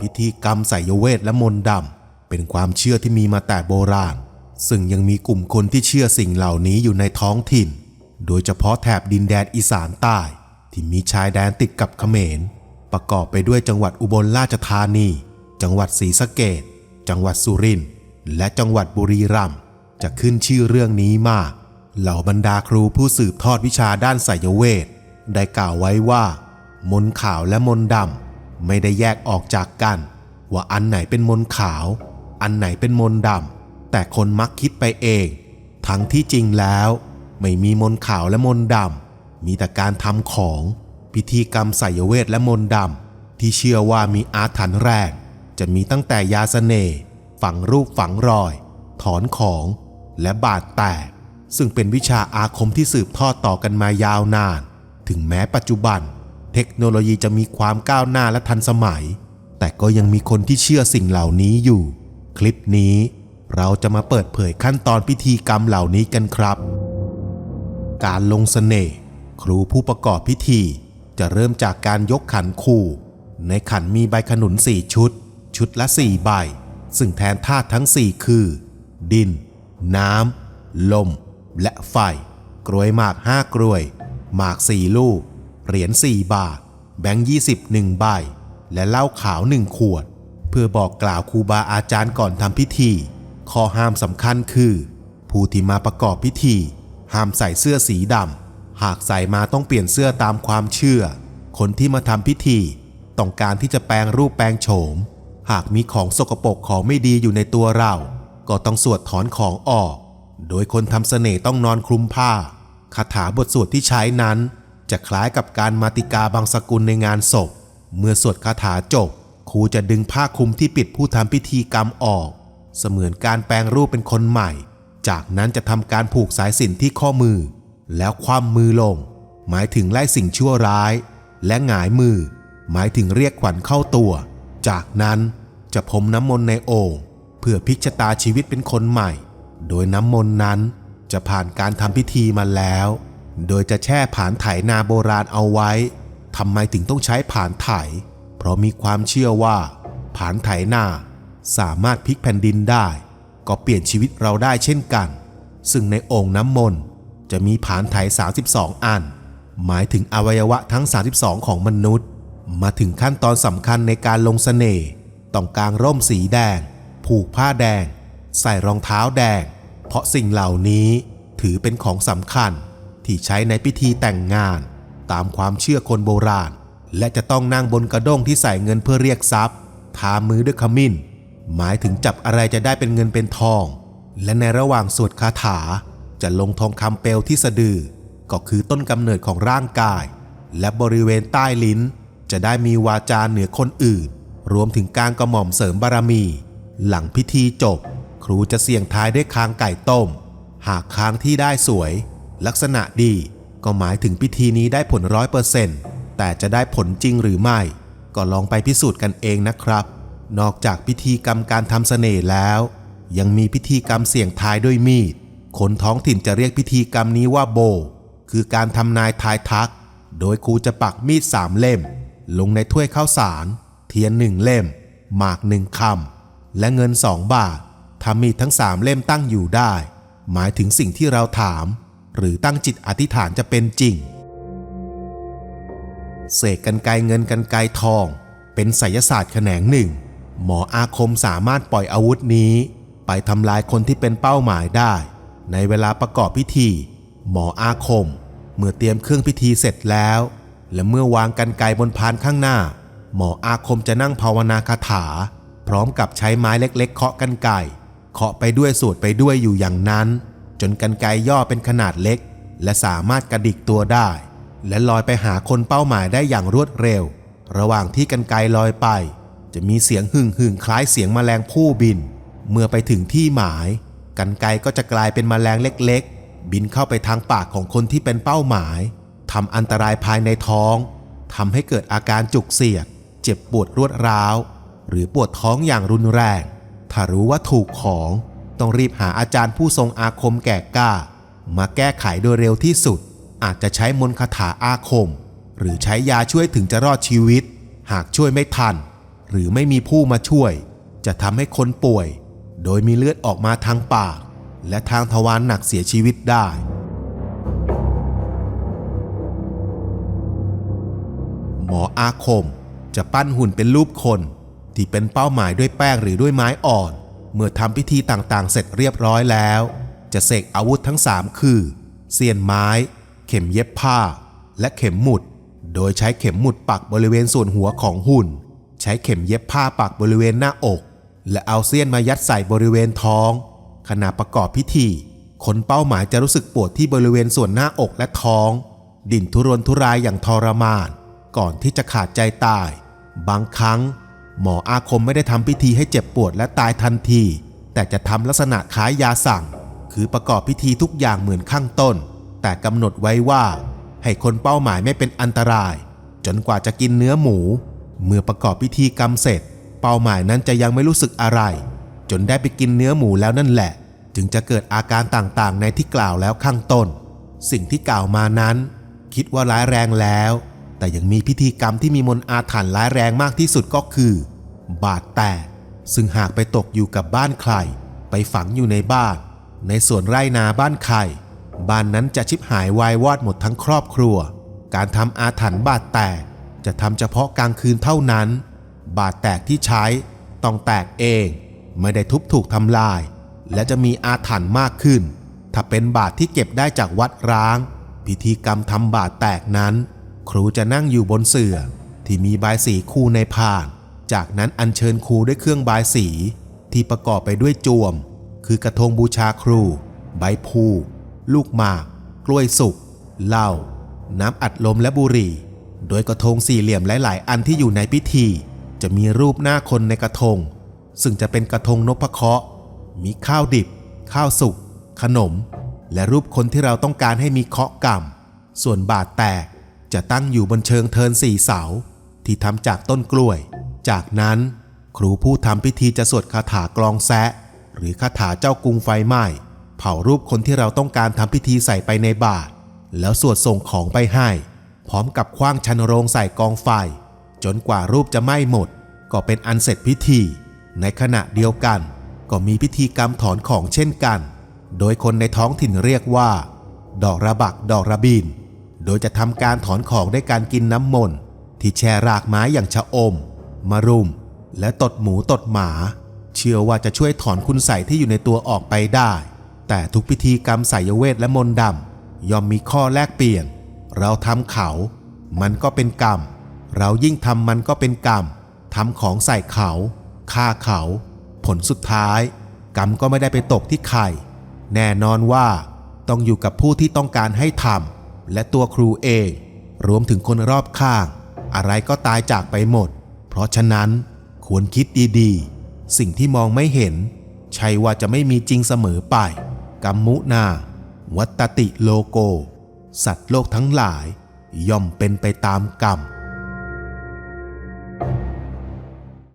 พิธีกรรมไสยเวทและมนต์ดำเป็นความเชื่อที่มีมาแต่โบราณ ซึ่งยังมีกลุ่มคนที่เชื่อสิ่งเหล่านี้อยู่ในท้องถิ่น โดยเฉพาะแถบดินแดนอีสานใต้ ที่มีชายแดนติดกับเขมร ประกอบไปด้วยจังหวัดอุบลราชธานี จังหวัดศรีสะเกดจังหวัดสุรินทร์และจังหวัดบุรีรัมย์จะขึ้นชื่อเรื่องนี้มาก เหล่าบรรดาครูผู้สืบทอดวิชาด้านไสยเวทได้กล่าวไว้ว่า มนต์ขาวและมนต์ดำ ไม่ได้แยกออกจากกัน ว่าอันไหนเป็นมนขาว อันไหนเป็นมนดำแต่คนมักคิดไปเอง ทั้งที่จริงแล้ว ไม่มีมนขาวและมนดำมีแต่การทำของพิธีกรรมไสยเวทและมนดำที่เชื่อว่ามีอาถรรพ์แรงจะมีตั้งแต่ยาสเสน่ห์ฝังรูปฝังรอย ถอนของและบาดแตก ซึ่งเป็นวิชาอาคมที่สืบทอดต่อกันมายาวนาน ถึงแม้ปัจจุบัน เทคโนโลยีจะมีความก้าวหน้าและทันสมัย แต่ก็ยังมีคนที่เชื่อสิ่งเหล่านี้อยู่ คลิปนี้เราจะมาเปิดเผยขั้นตอนพิธีกรรมเหล่านี้กันครับ การลงเสน่ห์ครูผู้ประกอบพิธี จะเริ่มจากการยกขันคู่ ในขันมีใบขนุนสี่ชุด ชุดละสี่ใบ ซึ่งแทนธาตุทั้งสี่คือ ดิน น้ำลม และไฟ กรวยหมากห้ากรวย หมากสี่ลูก เหรียญสี่บาท แบงค์ยี่สิบหนึ่งใบ และเหล้าขาวหนึ่งขวด เพื่อบอกกล่าวครูบาอาจารย์ก่อนทำพิธี ข้อห้ามสำคัญคือ ผู้ที่มาประกอบพิธี ห้ามใส่เสื้อสีดำหากใส่มาต้องเปลี่ยนเสื้อตามความเชื่อ คนที่มาทำพิธี ต้องการที่จะแปลงรูปแปลงโฉม หากมีของสกปรกของไม่ดีอยู่ในตัวเรา ก็ต้องสวดถอนของออก โดยคนทำเสน่ห์ต้องนอนคลุมผ้าคาถาบทสวดที่ใช้นั้น จะคล้ายกับการมาติกาบางสกุลในงานศพ เมื่อสวดคาถาจบ ครูจะดึงผ้าคลุมที่ปิดผู้ทำพิธีกรรมออก เสมือนการแปลงรูปเป็นคนใหม่ จากนั้นจะทำการผูกสายสิญจนที่ข้อมือ แล้วคว่ำมือลง หมายถึงไล่สิ่งชั่วร้าย และหงายมือ หมายถึงเรียกขวัญเข้าตัว จากนั้นจะพรมน้ำมนต์ในโอ่งเพื่อพิกชะตาชีวิตเป็นคนใหม่ โดยน้ำมนต์นั้นจะผ่านการทำพิธีมาแล้ว โดยจะแช่ผานไถนาโบราณเอาไว้ทำไมถึงต้องใช้ผานไถ เพราะมีความเชื่อว่า ผานไถนาสามารถพลิกแผ่นดินได้ ก็เปลี่ยนชีวิตเราได้เช่นกัน ซึ่งในโอ่งน้ำมนต์จะมีผานไถ 32 อัน หมายถึงอวัยวะทั้ง 32 ของมนุษย์ มาถึงขั้นตอนสำคัญในการลงเสน่ห์ต้องกางร่มสีแดง ผูกผ้าแดง ใส่รองเท้าแดง เพราะสิ่งเหล่านี้ถือเป็นของสำคัญ ที่ใช้ในพิธีแต่งงาน ตามความเชื่อคนโบราณ และจะต้องนั่งบนกระด้งที่ใส่เงินเพื่อเรียกทรัพย์ ทามือด้วยขมิ้น หมายถึงจับอะไรจะได้เป็นเงินเป็นทอง และในระหว่างสวดคาถา จะลงทองคำเปลวที่สะดือ ก็คือต้นกำเนิดของร่างกาย และบริเวณใต้ลิ้น จะได้มีวาจาเหนือคนอื่น รวมถึงการกระหม่อมเสริมบารมี หลังพิธีจบ ครูจะเสี่ยงทายด้วยคางไก่ต้ม หากคางที่ได้สวย ลักษณะดีก็หมายถึงพิธีนี้ได้ผลร้อยเปอร์เซ็นต์แต่จะได้ผลจริงหรือไม่ ก็ลองไปพิสูจน์กันเองนะครับ นอกจากพิธีกรรมการทำเสน่ห์แล้ว ยังมีพิธีกรรมเสี่ยงทายด้วยมีดคนท้องถิ่นจะเรียกพิธีกรรมนี้ว่าโบ คือการทำนายทายทัก โดยครูจะปักมีดสามเล่ม ลงในถ้วยข้าวสาร เทียนหนึ่งเล่ม หมากหนึ่งคำและเงินสองบาททำมีดทั้งสามเล่มตั้งอยู่ได้ หมายถึงสิ่งที่เราถาม หรือตั้งจิตอธิษฐานจะเป็นจริง เสกกันไกเงินกันไกทอง เป็นไสยศาสตร์แขนงหนึ่ง หมออาคมสามารถปล่อยอาวุธนี้ ไปทำลายคนที่เป็นเป้าหมายได้ ในเวลาประกอบพิธี หมออาคม เมื่อเตรียมเครื่องพิธีเสร็จแล้ว และเมื่อวางกันไกบนพานข้างหน้า หมออาคมจะนั่งภาวนาคาถา พร้อมกับใช้ไม้เล็กๆ เคาะกันไกเคาะไปด้วยสวดไปด้วยอยู่อย่างนั้น จนกันไกย่อเป็นขนาดเล็ก และสามารถกระดิกตัวได้ และลอยไปหาคนเป้าหมายได้อย่างรวดเร็ว ระหว่างที่กันไกลอยไป จะมีเสียงหึ่งหึ่งคล้ายเสียงแมลงผู้บิน เมื่อไปถึงที่หมาย กันไกก็จะกลายเป็นแมลงเล็กๆ บินเข้าไปทางปากของคนที่เป็นเป้าหมายทำอันตรายภายในท้องทำให้เกิดอาการจุกเสียด เจ็บปวดรวดร้าว หรือปวดท้องอย่างรุนแรง ถ้ารู้ว่าถูกของ ต้องรีบหาอาจารย์ผู้ทรงอาคมแก่กล้า มาแก้ไขโดยเร็วที่สุด อาจจะใช้มนต์คาถาอาคม หรือใช้ยาช่วยถึงจะรอดชีวิต หากช่วยไม่ทัน หรือไม่มีผู้มาช่วย จะทำให้คนป่วย โดยมีเลือดออกมาทางปาก และทางทวารหนักเสียชีวิตได้หมออาคม จะปั้นหุ่นเป็นรูปคน ที่เป็นเป้าหมายด้วยแป้งหรือด้วยไม้อ่อน เมื่อทำพิธีต่างๆ เสร็จเรียบร้อยแล้ว จะเสกอาวุธทั้งสามคือ เสียนไม้ เข็มเย็บผ้า และเข็มหมุด โดยใช้เข็มหมุดปักบริเวณส่วนหัวของหุ่น ใช้เข็มเย็บผ้าปักบริเวณหน้าอก และเอาเสี้ยนมายัดใส่บริเวณท้อง ขณะประกอบพิธี คนเป้าหมายจะรู้สึกปวดที่บริเวณส่วนหน้าอกและท้อง ดิ่นทุรนทุรายอย่างทรมาน ก่อนที่จะขาดใจตาย บางครั้ง หมออาคมไม่ได้ทำพิธีให้เจ็บปวดและตายทันที แต่จะทำลักษณะคล้ายยาสั่ง คือประกอบพิธีทุกอย่างเหมือนข้างต้น แต่กำหนดไว้ว่า ให้คนเป้าหมายไม่เป็นอันตราย จนกว่าจะกินเนื้อหมู เมื่อประกอบพิธีกรรมเสร็จ เป้าหมายนั้นจะยังไม่รู้สึกอะไร จนได้ไปกินเนื้อหมูแล้วนั่นแหละ จึงจะเกิดอาการต่างๆ ในที่กล่าวแล้วข้างต้น สิ่งที่กล่าวมานั้น คิดว่าร้ายแรงแล้ว แต่ยังมีพิธีกรรมที่มีมนต์อาถรรพ์ร้ายแรงมากที่สุดก็คือ บาดแตกซึ่งหากไปตกอยู่กับบ้านใคร ไปฝังอยู่ในบ้าน ในสวนไร่นาบ้านใคร บ้านนั้นจะชิบหายวายวอดหมดทั้งครอบครัว การทำอาถรรพ์บาดแตกจะทำเฉพาะกลางคืนเท่านั้น บาดแตกที่ใช้ต้องแตกเอง ไม่ได้ทุบถูกทำลาย และจะมีอาถรรพ์มากขึ้น ถ้าเป็นบาดที่เก็บได้จากวัดร้าง พิธีกรรมทำบาดแตกนั้น ครูจะนั่งอยู่บนเสื่อที่มีบายสีคู่ในพาน จากนั้นอัญเชิญครูด้วยเครื่องบายสี ที่ประกอบไปด้วยจวม คือกระทงบูชาครู ใบพูลูกหมาก กล้วยสุกเหล้าน้ำอัดลมและบุหรี่ โดยกระทงสี่เหลี่ยมหลาย ๆ อันที่อยู่ในพิธี จะมีรูปหน้าคนในกระทง ซึ่งจะเป็นกระทงนพเคราะห์มีข้าวดิบ ข้าวสุกขนม และรูปคนที่เราต้องการให้มีเคราะกรรมส่วนบาทแตก จะตั้งอยู่บนเชิงเทินสี่เสา ที่ทำจากต้นกล้วย จากนั้นครูผู้ทำพิธีจะสวดคาถากลองแซะ หรือคาถาเจ้ากรุงไฟไหม้ เผารูปคนที่เราต้องการทำพิธีใส่ไปในบาตรแล้วสวดส่งของไปให้ พร้อมกับคว้างชันโรงใส่กองไฟ จนกว่ารูปจะไหม้หมด ก็เป็นอันเสร็จพิธี ในขณะเดียวกัน ก็มีพิธีกรรมถอนของเช่นกัน โดยคนในท้องถิ่นเรียกว่า ดอกระบักดอกระบิน โดยจะทำการถอนของด้วยการกินน้ำมนต์ที่แช่รากไม้อย่างชะอม มะรุม และตดหมูตดหมา เชื่อว่าจะช่วยถอนคุณใส่ที่อยู่ในตัวออกไปได้ แต่ทุกพิธีกรรมไสยเวทและมนต์ดำย่อมมีข้อแลกเปลี่ยน เราทำเขา มันก็เป็นกรรม เรายิ่งทำมันก็เป็นกรรมทำของใส่เขาฆ่าเขา ผลสุดท้าย กรรมก็ไม่ได้ไปตกที่ใครแน่นอนว่าต้องอยู่กับผู้ที่ต้องการให้ทำ และตัวครูเอง รวมถึงคนรอบข้าง อะไรก็ตายจากไปหมด เพราะฉะนั้นควรคิดดีๆ สิ่งที่มองไม่เห็น ใช่ว่าจะไม่มีจริงเสมอไปกัมมุนา วัตติโลโก สัตว์โลกทั้งหลาย ย่อมเป็นไปตามกรรม